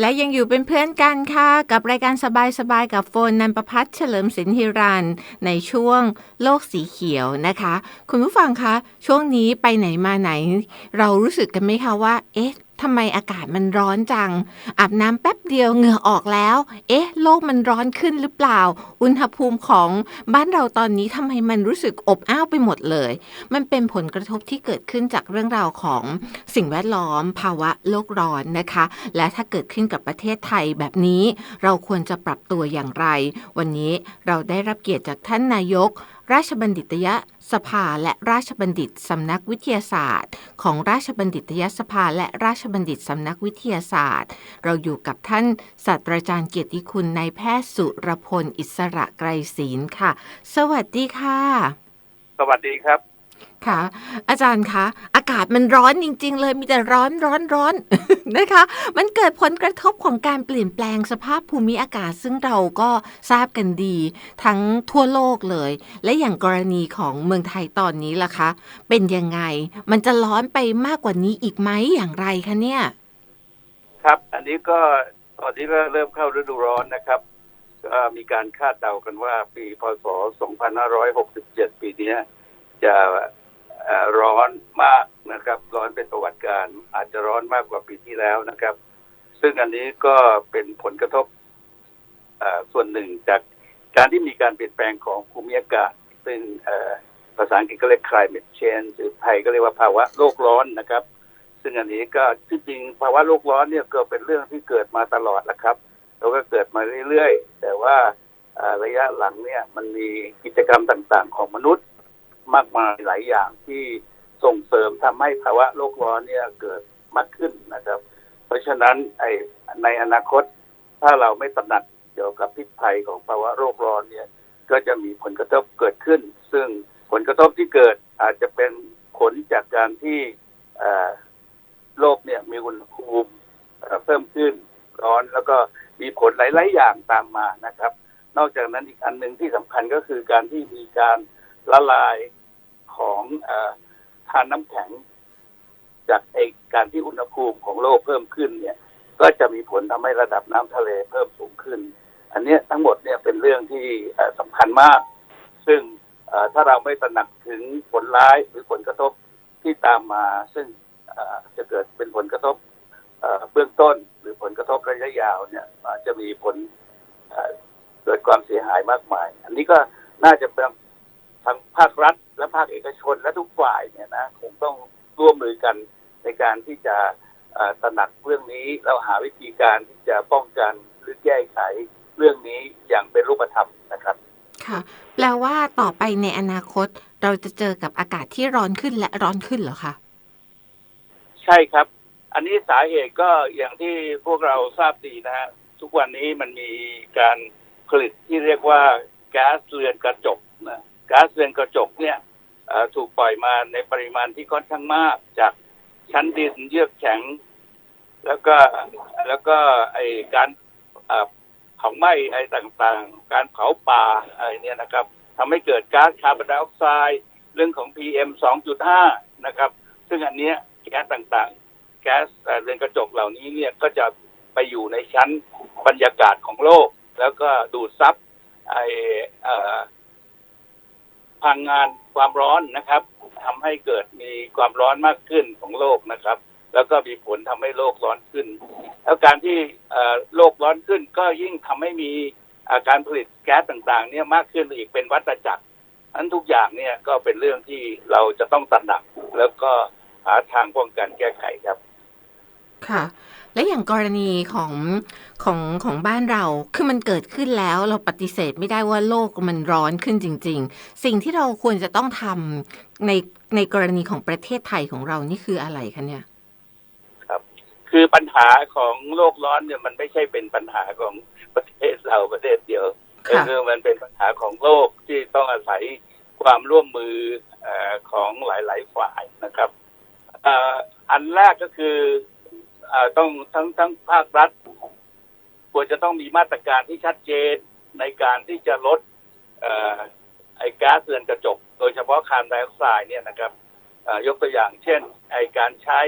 และยังอยู่เป็นเพื่อนกันค่ะ กับรายการสบายๆกับโฟนนันประพัฒน์เฉลิมสินธิรัน ในช่วงโลกสีเขียวนะคะ คุณผู้ฟังคะ ช่วงนี้ไปไหนมาไหน เรารู้สึกกันไหมคะว่า เอ๊ะ ทำไมอากาศมันร้อนจัง อาบน้ำแป๊บเดียวเหงื่อออกแล้ว เอ๊ะ โลกมันร้อนขึ้นหรือเปล่า อุณหภูมิของบ้านเราตอนนี้ทำไมมันรู้สึกอบอ้าวไปหมดเลย มันเป็นผลกระทบที่เกิดขึ้นจากเรื่องราวของสิ่งแวดล้อม ภาวะโลกร้อนนะคะ และถ้าเกิดขึ้นกับประเทศไทยแบบนี้ เราควรจะปรับตัวอย่างไร วันนี้เราได้รับเกียรติจากท่านนายก ราชบัณฑิตยสภาและราชบัณฑิตสำนักวิทยาศาสตร์ ของราชบัณฑิตยสภาและราชบัณฑิตสำนักวิทยาศาสตร์ เราอยู่กับท่านศาสตราจารย์เกียรติคุณนายแพทย์สุรพลอิสระไกรศีลค่ะ สวัสดีค่ะ สวัสดีครับ ค่ะ อาจารย์คะอากาศมันร้อนจริง ๆ เลยมีแต่ร้อนร้อนร้อนนะคะ มันเกิดผลกระทบของการเปลี่ยนแปลงสภาพภูมิอากาศ ซึ่งเราก็ทราบกันดี ทั้งทั่วโลกเลย และอย่างกรณีของเมืองไทยตอนนี้ล่ะคะ เป็นยังไง มันจะร้อนไปมากกว่านี้อีกไหมอย่างไรคะเนี่ย ครับอันนี้ก็ตอนนี้ก็เริ่มเข้าฤดูร้อนนะครับก็มีการคาดเดากันว่าปีพศ 2567 ปีนี้ยจะ ร้อนมากนะครับ ร้อนเป็นประวัติการ อาจจะร้อนมากกว่าปีที่แล้วนะครับ ซึ่งอันนี้ก็เป็นผลกระทบส่วนหนึ่งจากการที่มีการเปลี่ยนแปลงของภูมิอากาศ ซึ่งเอ่อภาษาอังกฤษก็เรียก climate change หรือไทยก็เรียกว่าภาวะโลกร้อนนะครับ ซึ่งอันนี้ก็ที่จริงภาวะโลกร้อนเนี่ยก็เป็นเรื่องที่เกิดมาตลอดแหละครับแล้วก็เกิดมาเรื่อยๆ แต่ว่าระยะหลังเนี่ยมันมีกิจกรรมต่างๆ ของมนุษย์ มากมายหลายอย่างที่ส่งเสริมทำให้ภาวะโลกร้อนเนี่ยเกิดมากขึ้นนะครับ เพราะฉะนั้นไอในอนาคตถ้าเราไม่ตระหนักเกี่ยวกับพิษภัยของภาวะโลกร้อนเนี่ยก็จะมีผลกระทบเกิดขึ้น ซึ่งผลกระทบที่เกิดอาจจะเป็นผลจากการที่โลกเนี่ยมีอุณหภูมิเอ่อเพิ่มขึ้นร้อนแล้วก็มีผลหลาย ๆ อย่างตามมานะครับ นอกจากนั้นอีกอันหนึ่งที่สำคัญก็คือการที่มีการละลาย ของอทานน้ำแข็ง จากไอการที่อุณหภูมิของโลกเพิ่มขึ้นเนี่ย ก็จะมีผลทำให้ระดับน้ำทะเลเพิ่มสูงขึ้น อันเนี้ยทั้งหมดเนี่ยเป็นเรื่องที่สำคัญมาก ซึ่งถ้าเราไม่ตระหนักถึงผลร้ายหรือผลกระทบที่ตามมา ซึ่งจะเกิดเป็นผลกระทบเบื้องต้นหรือผลกระทบระยะยาวเนี่ยจะมีผลเกิดความเสียหายมากมาย อันนี้ก็น่าจะเป็น ทางภาครัฐ และภาคเอกชนและทุกฝ่ายเนี่ยนะคงต้องร่วมมือกันในการที่จะเอ่อตระหนักเรื่องนี้แล้วหาวิธีการที่จะป้องกันหรือแก้ไขเรื่องนี้อย่างเป็นรูปธรรมนะครับ ค่ะ แปลว่าต่อไปในอนาคตเราจะเจอกับอากาศที่ร้อนขึ้นและร้อนขึ้นเหรอคะใช่ครับ อันนี้สาเหตุก็อย่างที่พวกเราทราบดีนะฮะทุกวันนี้มันมีการผลิตที่เรียกว่าก๊าซเรือนกระจกนะ ก๊าซเรือนกระจกเนี่ยถูกปล่อยมาในปริมาณที่ค่อนข้างมาก จากชั้นดินเยือกแข็ง แล้วก็แล้วก็ไอการเอ่อเผาไหม้ไอต่างๆ การเผาป่าอะไรเนี่ยนะครับทำให้เกิดก๊าซคาร์บอนไดออกไซด์เรื่องของ PM 2.5 นะครับ ซึ่งอันเนี้ยแก๊สต่างๆ แก๊สเรือนกระจกเหล่านี้เนี่ยก็จะไปอยู่ในชั้นบรรยากาศของโลก แล้วก็ดูดซับไออ่อ พลังงานความร้อนนะครับทำให้เกิดมีความร้อนมากขึ้นของโลกนะครับ แล้วก็มีผลทำให้โลกร้อนขึ้น แล้วการที่เอ่อโลกร้อนขึ้นก็ยิ่งทำให้มีอาการผลิตแก๊สต่างๆ เนี่ยมากขึ้นอีกเป็นวัฏจักรอันทุกอย่างเนี่ยก็เป็นเรื่องที่เราจะต้องตระหนัก แล้วก็หาทางป้องกันแก้ไขครับ ค่ะ และอย่างกรณีของของของบ้านเราคือมันเกิดขึ้นแล้วเราปฏิเสธไม่ได้ว่าโลกมันร้อนขึ้นจริง ๆ สิ่งที่เราควรจะต้องทำในในกรณีของประเทศไทยของเรานี่คืออะไรคะเนี่ยคือปัญหาของโลกร้อนเนี่ยมันไม่ใช่เป็นปัญหาของประเทศเราประเทศเดียวค่ะคือมันเป็นปัญหาของโลกที่ต้องอาศัยความร่วมมือเออของหลาย ๆ ฝ่ายนะครับเอ่ออันแรกก็คือเออ ต้องทั้งทั้งภาครัฐควรจะต้องมีมาตรการที่ชัดเจนในการที่จะลดอไอ้ก๊าซเรือนกระจก โดยเฉพาะคาร์บอนไดออกไซด์เนี่ยนะครับยกตัวอย่างเช่นไอ้การใช้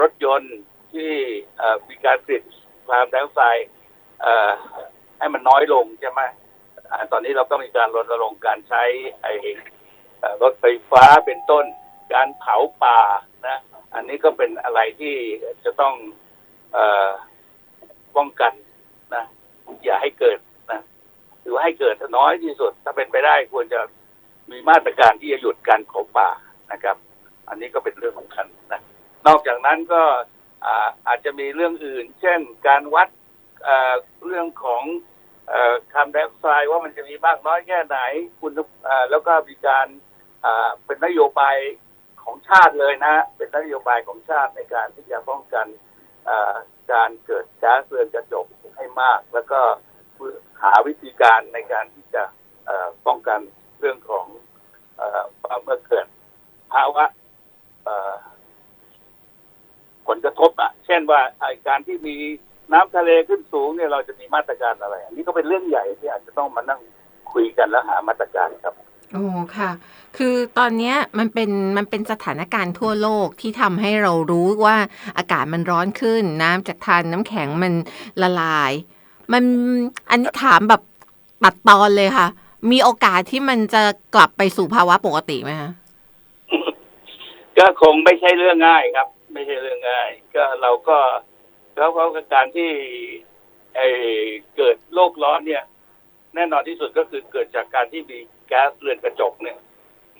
รถยนต์ที่มีการผลิตคาร์บอนไดออกไซด์ให้มันน้อยลงใช่ไหมอตอนนี้เราก็มีการรณรงค์การใช้ไอเอ่อรถไฟฟ้าเป็นต้น การเผาป่า อันนี้ก็เป็นอะไรที่จะต้องอป้องกันนะอย่าให้เกิดนะหรือว่าให้เกิดน้อยที่สุด ถ้าเป็นไปได้ควรจะมีมาตรการที่จะหยุดการเผาป่านะครับ อันนี้ก็เป็นเรื่องสำคัญนะนอกจากนั้นก็อาอาจจะมีเรื่องอื่น เช่น การวัดเรื่องของคาร์บอนไดออกไซด์ว่ามันจะมีมากน้อยแค่ไหนคุณแล้วก็มีการเป็นนโยบาย ของชาติเลยนะ เป็นนโยบายของชาติในการที่จะป้องกันการเกิดก๊าซเรือนกระจกให้มาก แล้วก็หาวิธีการในการที่จะป้องกันเรื่องของเอ่อเมื่อเกิดภาวะผลกระทบอะ เช่นว่าการที่มีน้ำทะเลขึ้นสูงเนี่ยเราจะมีมาตรการอะไร อันนี้ก็เป็นเรื่องใหญ่ที่อาจจะต้องมานั่งคุยกันแล้วหามาตรการครับ โอ้ค่ะ คือตอนเนี้ยมันเป็นมันเป็นสถานการณ์ทั่วโลกที่ทำให้เรารู้ว่าอากาศมันร้อนขึ้น น้ำจากทานน้ำแข็งมันละลาย มันอันนี้ถามแบบตัดตอนเลยค่ะ มีโอกาสที่มันจะกลับไปสู่ภาวะปกติไหมคะก็คงไม่ใช่เรื่องง่ายครับ ไม่ใช่เรื่องง่าย ก็เราก็แล้วก็การที่ไอเกิดโลกร้อนเนี่ย แน่นอนที่สุดก็คือเกิดจากการที่มี แก๊สเรือนกระจกเนี่ย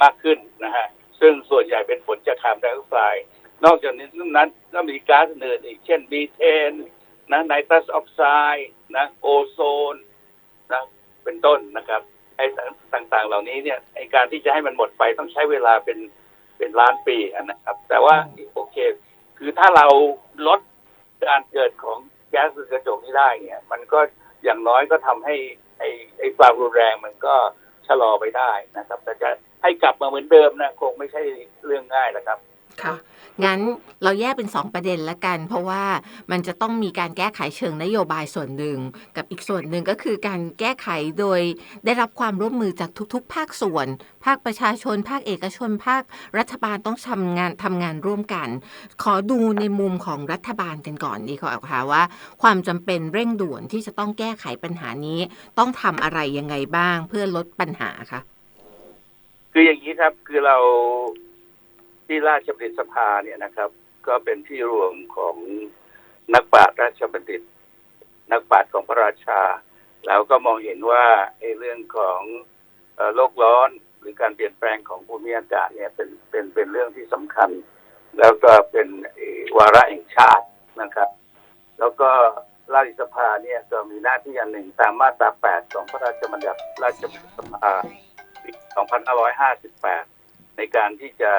มากขึ้นนะฮะซึ่งส่วนใหญ่เป็นผลจากคาร์บอนไดออกไซด์นอกจากนี้นั้นก็มีก๊าซอื่นอีก เช่นมีเทนนะไนตรัสออกไซด์นะโอโซนนะเป็นต้นนะครับไอ้ต่างๆ เหล่านี้เนี่ยไอ้การที่จะให้มันหมดไปต้องใช้เวลาเป็นเป็นล้านปีนะครับ แต่ว่าโอเค คือถ้าเราลดการเกิดของแก๊สเรือนกระจกนี้ได้เนี่ย มันก็อย่างน้อยก็ทำให้ไอ้ไอ้ความรุนแรงมันก็ ชะลอไปได้นะครับแต่จะให้กลับมาเหมือนเดิมนะคงไม่ใช่เรื่องง่ายนะครับ ค่ะงั้นเราแยกเป็น 2 ประเด็นละกัน เพราะว่ามันจะต้องมีการแก้ไขเชิงนโยบายส่วนหนึ่ง กับอีกส่วนหนึ่งก็คือการแก้ไขโดยได้รับความร่วมมือจากทุกๆ ภาคส่วน ภาคประชาชน ภาคเอกชน ภาครัฐบาลต้องทำงานทำงานร่วมกัน ขอดูในมุมของรัฐบาลกันก่อนดีกว่าค่ะว่า ความจำเป็นเร่งด่วนที่จะต้องแก้ไขปัญหานี้ ต้องทำอะไรยังไงบ้างเพื่อลดปัญหาคะคืออย่างนี้ครับคือเรา ที่ราชบัณฑิตสภาเนี่ยนะครับ ก็เป็นที่รวมของนักปราชญ์ราชบัณฑิต นักปราชญ์ของพระราชา แล้วก็มองเห็นว่าไอ้เรื่องของโลกร้อนหรือการเปลี่ยนแปลงของภูมิอากาศเนี่ยเป็นเป็นเป็นเรื่องที่สำคัญ แล้วก็เป็นวาระแห่งชาตินะครับ แล้วก็ราชสภาเนี่ยก็มีหน้าที่อันหนึ่งตามมาตรา 8 ของพระราชบัญญัติราชบัณฑิตสภาปี2558 ในการที่จะ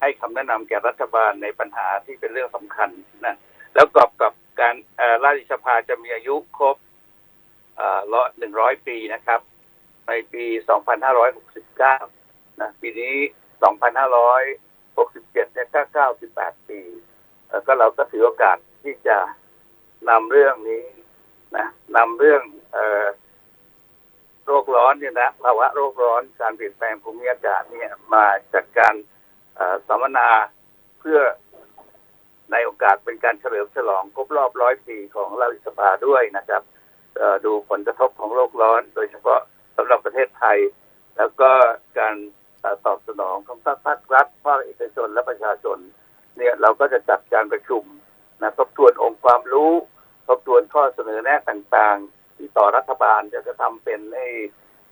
ให้คำแนะนำแก่รัฐบาลในปัญหาที่เป็นเรื่องสำคัญนะแล้วกอบกับการราชสภาจะมีอายุครบร้อยหนึ่งร้อยปีนะครับ ในปี2569นห้าร้อยหกสิบเก้านะปีนี้2567เนี่ยก็98ปีเอ่อก็เราก็ถือโอกาสที่จะนำเรื่องนี้นะนำเรื่องอ โรคร้อนเนี่ยนะภาวะโรคร้อนการเปลี่ยนแปลงภูมิอากาศเนี่ยมาจากการอ่อสัมมนาเพื่อในโอกาสเป็นการเฉลิมฉลองครบรอบร้อยปีของราชสภาด้วยนะครับดูผลกระทบของโลกร้อน โดยเฉพาะสำหรับประเทศไทย แล้วก็การตอบสนองของภาคภาครัฐภาคเอกชนและประชาชน เนี่ยเราก็จะจัดการประชุมนะทบทวนองค์ความรู้ทบทวนข้อเสนอแนะต่างๆ ที่ต่อรัฐบาลจะจะทำเป็นไอ้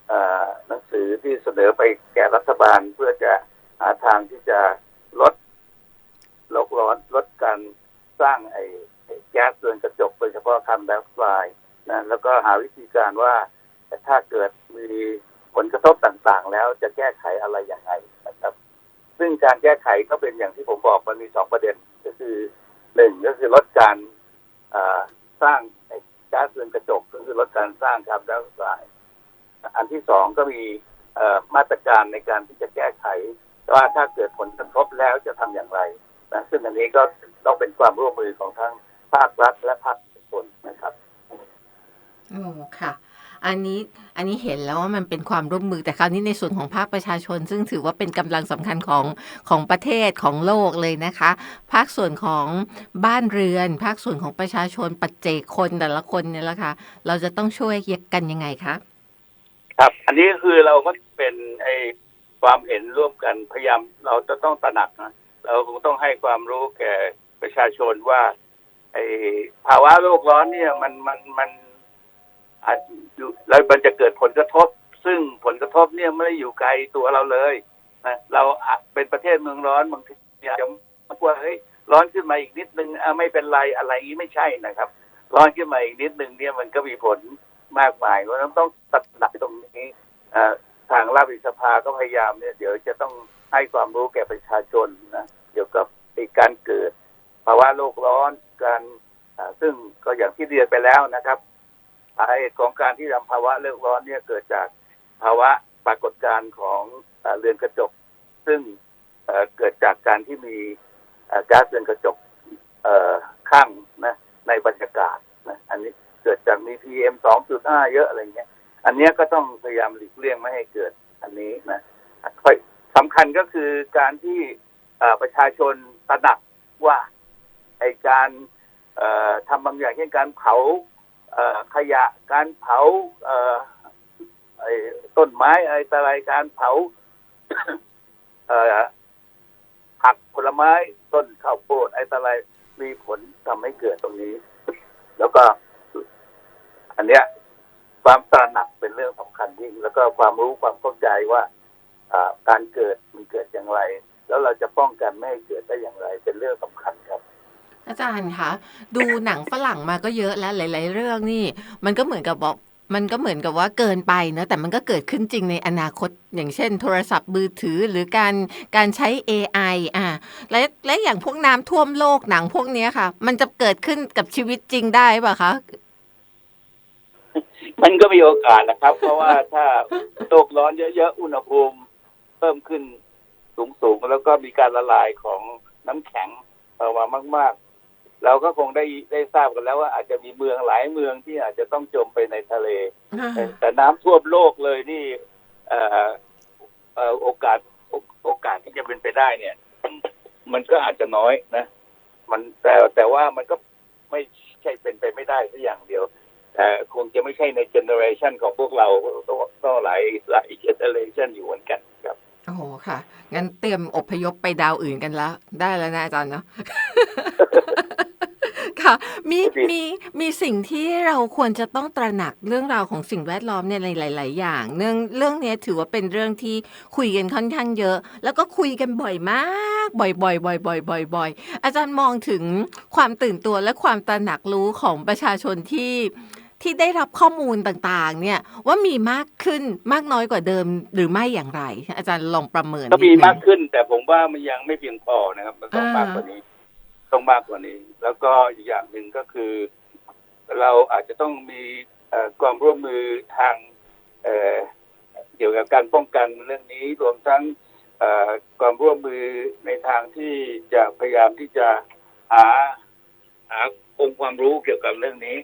เอ่อหนังสือที่เสนอไปแก่รัฐบาลเพื่อจะหาทางที่จะลดลกร้อนลดการสร้างไอ้แก๊สเรือนกระจกโดยเฉพาะคาร์บอนไดออกไซด์นะแล้วก็หาวิธีการว่าถ้าเกิดมีผลกระทบต่างๆ แล้วจะแก้ไขอะไรอย่างไรนะครับ ซึ่งการแก้ไขก็เป็นอย่างที่ผมบอกมันมีสองประเด็น ก็คือหนึ่งก็คือลดการสร้าง ไอ้ก๊าเรือนกระจกก็คือลดการสร้างคาร์บอนไดออกไซด์อันที่สองก็มีมาตรการในการที่จะแก้ไขว่าถ้าเกิดผลกระทบแล้วจะทำอย่างไรนะซึ่งอันนี้ก็ต้องเป็นความร่วมมือของทั้งภาครัฐและภาคเอกชนนะครับโอ้ค่ะ อันนี้อันนี้เห็นแล้วว่ามันเป็นความร่วมมือแต่คราวนี้ในส่วนของภาคประชาชน ซึ่งถือว่าเป็นกำลังสำคัญของของประเทศของโลกเลยนะคะ ภาคส่วนของบ้านเรือน ภาคส่วนของประชาชนปัจเจกคนแต่ละคนเนี่ยแหละค่ะเราจะต้องช่วยกันยังไงคะครับ อันนี้คือเราก็เป็นไอความเห็นร่วมกันพยายามเราจะต้องตระหนักนะเราคงต้องให้ความรู้แก่ประชาชนว่าไอภาวะโลกร้อนเนี่ยมันมันมัน อาจแล้วมันจะเกิดผลกระทบ ซึ่งผลกระทบเนี่ยไม่ได้อยู่ไกลตัวเราเลยนะเราเป็นประเทศเมืองร้อนบางทีอาจจะกลัวเฮ้ยร้อนขึ้นมาอีกนิดนึงอะไม่เป็นไรอะไรนี้ไม่ใช่นะครับ ร้อนขึ้นมาอีกนิดนึงเนี่ยมันก็มีผลมากมายเพราะนั้นต้องตัดหนักตรงนี้ทางราชวิสภาก็พยายามเนี่ยเดี๋ยวจะต้องให้ความรู้แก่ประชาชนนะเกี่ยวกับการเกิดภาวะโลกร้อนการซึ่งก็อย่างที่เรียนไปแล้วนะครับ สาเหตุของการที่ทำภาวะโลกร้อนเนี่ยเกิดจากภาวะปรากฏการณ์ของเรือนกระจก ซึ่งเกิดจากการที่มีก๊าซเรือนกระจกข้างนะในบรรยากาศนะอันนี้เกิดจากมี PM 2.5 เยอะอะไรเงี้ย อันเนี้ยก็ต้องพยายามหลีกเลี่ยงไม่ให้เกิดอันนี้นะสำคัญก็คือการที่ประชาชนตระหนักว่าไอการทำบางอย่างเช่นการเผา ขยะการเผาต้นไม้อะไรต่อะไรการเผาผักผลไม้ต้นข้าวโพดอะไรต่อะไรมีผลทำให้เกิดตรงนี้ แล้วก็ อันเนี้ย ความตระหนักเป็นเรื่องสำคัญยิ่ง แล้วก็ความรู้ความเข้าใจว่าอ่าการเกิดมันเกิดอย่างไร แล้วเราจะป้องกันไม่ให้เกิดได้อย่างไร เป็นเรื่องสำคัญครับ อาจารย์คะดูหนังฝรั่งมาก็เยอะแล้วหลาย ๆ เรื่องนี่ มันก็เหมือนกับบอกมันก็เหมือนกับว่าเกินไปเนะแต่มันก็เกิดขึ้นจริงในอนาคต อย่างเช่น โทรศัพท์มือถือหรือการการใช้ AI อะและและอย่างพวกน้ำท่วมโลกหนังพวกเนี้ยค่ะ มันจะเกิดขึ้นกับชีวิตจริงได้ป่ะคะมันก็มีโอกาสนะครับ เพราะว่าถ้าโลกร้อนเยอะ ๆ อุณหภูมิ เพิ่มขึ้นสูง ๆ แล้วก็มีการละลายของน้ำแข็งออกมามากๆ เราก็คงได้ได้ทราบกันแล้วว่าอาจจะมีเมืองหลายเมืองที่อาจจะต้องจมไปในทะเล แต่แต่น้ำท่วมโลกเลยนี่เอ่อเอ่อโอกาสโอโอกาสที่จะเป็นไปได้เนี่ย มันก็อาจจะน้อยนะ มันแต่แต่ว่ามันก็ไม่ใช่เป็นไปไม่ได้สักอย่างเดียวแต่คงจะไม่ใช่ในเจเนอเรชันของพวกเราต้องต้องหลายหลายเจเนอเรชันอยู่เหมือนกันครับโอ้โหค่ะ งั้นเตรียมอพยพไปดาวอื่นกันแล้ว ได้แล้วนะอาจารย์เนาะค่ะ มีดีมีมีสิ่งที่เราควรจะต้องตระหนักเรื่องราวของสิ่งแวดล้อมเนี่ยในหลาย ๆ อย่าง เรื่องเรื่องเนี้ยถือว่าเป็นเรื่องที่คุยกันค่อนข้างเยอะ แล้วก็คุยกันบ่อยมาก บ่อยๆบ่อยๆบ่อยๆบ่อยๆอาจารย์มองถึงความตื่นตัวและความตระหนักรู้ของประชาชนที่ที่ได้รับข้อมูลต่างๆ เนี่ยว่ามีมากขึ้นมากน้อยกว่าเดิมหรือไม่อย่างไร อาจารย์ลองประเมินก็มีนิดนึงมากขึ้น แต่ผมว่ามันยังไม่เพียงพอนะครับมันต้องอ่ามมากกว่านี้ ต้องมากกว่านี้ แล้วก็อีกอย่างหนึ่งก็คือ เราอาจจะต้องมีความร่วมมือทางเเกี่ยวกับการป้องกันเรื่องนี้รวมทั้งความร่วมมือในทางที่จะพยายามที่จะหาหาองค์ความรู้เกี่ยวกับเรื่องนี้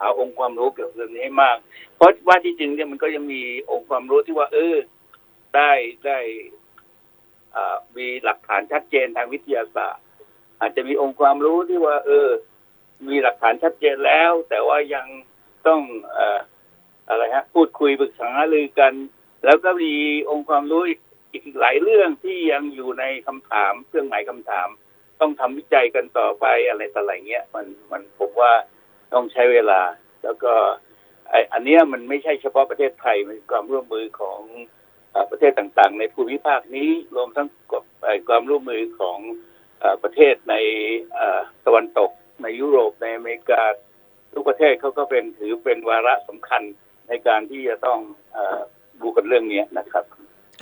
หาองค์ความรู้เกี่ยวกับเรื่องนี้ให้มาก เพราะว่าที่จริงเนี่ยมันก็ยังมีองค์ความรู้ที่ว่า เออ ได้ได้มีหลักฐานชัดเจนทางวิทยาศาสตร์ อาจจะมีองค์ความรู้ที่ว่า เออ มีหลักฐานชัดเจนแล้ว แต่ว่ายังต้องเอ่ออะไรฮะ พูดคุยปรึกษาหารือกัน แล้วก็มีองค์ความรู้อีกหลายเรื่องที่ยังอยู่ในคำถามเครื่องหมายคำถาม ต้องทำวิจัยกันต่อไปอะไรต่ออะไรเงี้ยมันมันผมว่าต้องใช้เวลา แล้วก็ไออันเนี้ยมันไม่ใช่เฉพาะประเทศไทยมันความร่วมมือของประเทศต่างๆ ในภูมิภาคนี้รวมทั้งความร่วมมือของ ประเทศในตะวันตก ในยุโรปในอเมริกา ทุกประเทศเขาก็เป็นถือเป็นวาระสำคัญในการที่จะต้องอดูกันเรื่องนี้นะครับ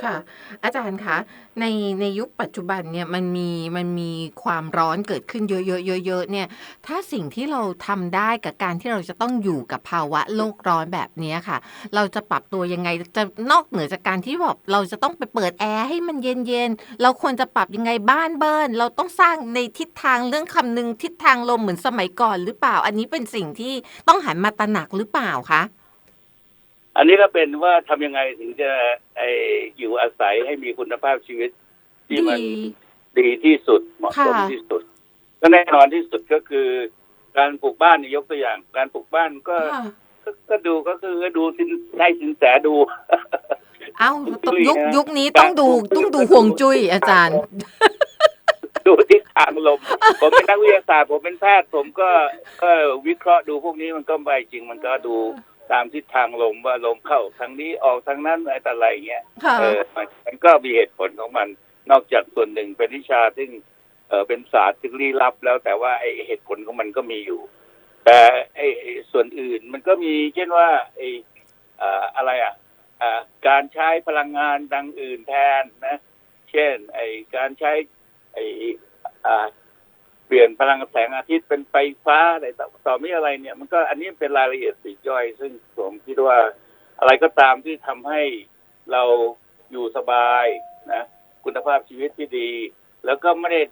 ค่ะ อาจารย์คะในในยุคปัจจุบันเนี่ยมันมีมันมีความร้อนเกิดขึ้นเยอะๆเยอะๆเนี่ย ถ้าสิ่งที่เราทำได้กับการที่เราจะต้องอยู่กับภาวะโลกร้อนแบบนี้ค่ะ เราจะปรับตัวยังไงจะนอกเหนือจากการที่แบบเราจะต้องไปเปิดแอร์ให้มันเย็นๆเราควรจะปรับยังไงบ้านเบิร์นเราต้องสร้างในทิศทางเรื่องคำนึงทิศทางลมเหมือนสมัยก่อนหรือเปล่า อันนี้เป็นสิ่งที่ต้องหันมาตระหนักหรือเปล่าคะ อันนี้ก็เป็นว่าทำยังไงถึงจะไออยู่อาศัยให้มีคุณภาพชีวิต ที่มันดีดีที่สุดเหมาะสมค่ะที่สุดก็แน่นอนที่สุดก็คือ การปลูกบ้านนี่ยกตัวอย่าง การปลูกบ้านก็ค่ะก็ก็ดูก็คือก็ดูสินให้สินแสดู เอ้าจุ้ยยุคนะยุคนี้ต้องดูการปลูกต้องดูห่วงจุ้ยอาจารย์ ดูทิศทางลม ผมเป็นนักวิทยาศาสตร์ผมเป็นแพทย์ผมก็ก็วิเคราะห์ดูพวกนี้มันก็ไปจริงมันก็ดู ตามทิศทางลมว่าลมเข้าทางนี้ออกทางนั้นอะไรแต่อะไรอย่างเงี้ยค่ะเออมันมันก็มีเหตุผลของมัน นอกจากส่วนหนึ่งเป็นวิชาซึ่งเออเป็นศาสตร์ที่ลี้ลับแล้วแต่ว่าไอเหตุผลของมันก็มีอยู่ แต่ไอไอ้ส่วนอื่นมันก็มีเช่นว่าไอเอ่ออะไรอะอ่าการใช้พลังงานดังอื่นแทนนะ เช่น ไอการใช้ไออ่า เปลี่ยนพลังแสงอาทิตย์เป็นไฟฟ้าอะไรต่อต่อไม่อะไรเนี่ย มันก็อันนี้เป็นรายละเอียดปี๋ย่อย ซึ่งผมคิดว่าอะไรก็ตามที่ทำให้เราอยู่สบายนะคุณภาพชีวิตที่ดี แล้วก็ไม่ได้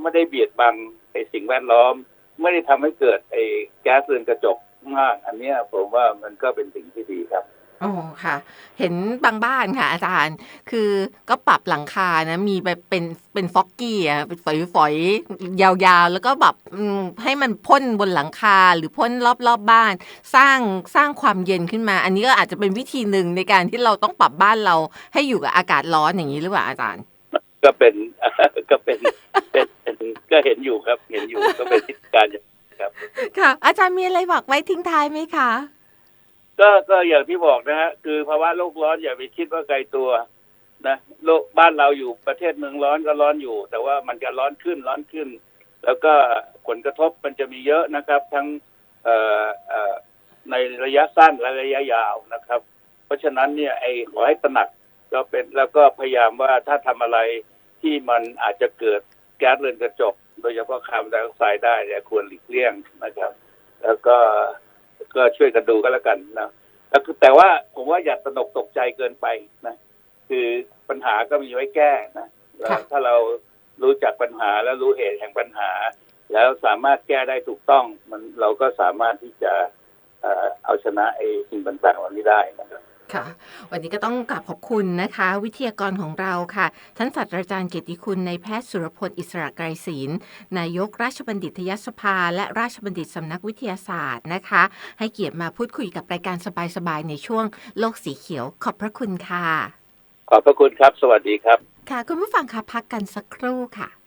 ไม่ได้เบียดบังไอสิ่งแวดล้อม ไม่ได้ทำให้เกิดไอ้แก๊สเรือนกระจกมาก อันเนี้ยผมว่ามันก็เป็นสิ่งที่ดีครับ อ๋อค่ะ เห็นบางบ้านค่ะ อาจารย์ คือก็ปรับหลังคานะ มีแบบเป็นเป็นฟอกกี้อะเป็นฝอยๆยาวๆ แล้วก็แบบอืมให้มันพ่นบนหลังคาหรือพ่นรอบๆบบ้าน สร้างสร้างความเย็นขึ้นมา อันนี้ก็อาจจะเป็นวิธีหนึ่งในการที่เราต้องปรับบ้านเราให้อยู่กับอากาศร้อนอย่างนี้หรือเปล่าอาจารย์ ก็เป็นก็เป็นเป็นเป็นก็เห็นอยู่ครับ เห็นอยู่ก็เป็นทิศการอย่างค่ะ อาจารย์มีอะไรบอกไว้ทิ้งท้ายไหมคะ ก็ก็อย่างที่บอกนะฮะคือภาวะโลกร้อนอย่าไปคิดว่าไกลตัวนะโลกบ้านเราอยู่ประเทศเมืองร้อนก็ร้อนอยู่ แต่ว่ามันจะร้อนขึ้นร้อนขึ้น แล้วก็ผลกระทบมันจะมีเยอะนะครับ ทั้งเอ่อเอ่อในระยะสั้นและระยะยาวนะครับ เพราะฉะนั้นเนี่ยไอ้ขอให้ตระหนักก็เป็นแล้วก็พยายามว่าถ้าทำอะไรที่มันอาจจะเกิดแก๊สเรือนกระจก โดยเฉพาะคาร์บอนไดออกไซด์ได้เนี่ยควรหลีกเลี่ยงนะครับ แล้วก็ ก็ช่วยกันดูก็แล้วกันนะแล้วคือแต่ว่าผมว่าอย่าตระหนกตกใจเกินไปนะ คือปัญหาก็มีไว้แก้นะแล้วค่ะถ้าเรารู้จักปัญหาแล้วรู้เหตุแห่งปัญหา แล้วสามารถแก้ได้ถูกต้อง มันเราก็สามารถที่จะเอ่อเอาชนะไอ้สิ่งต่างๆเหล่านี้ได้นะครับ ค่ะ วันนี้ก็ต้องกราบขอบคุณนะคะ วิทยากรของเราค่ะท่านศาสตราจารย์เกียรติคุณในายแพทย์สุรพลอิสระไกรศีลนายกราชบัณฑิตยสภา และราชบัณฑิตสำนักวิทยาศาสตร์นะคะ ให้เกียรติมาพูดคุยกับรายการสบายๆในช่วงโลกสีเขียว ขอบพระคุณค่ะ ขอบพระคุณครับ สวัสดีครับ ค่ะ คุณผู้ฟังคะพักกันสักครู่ค่ะ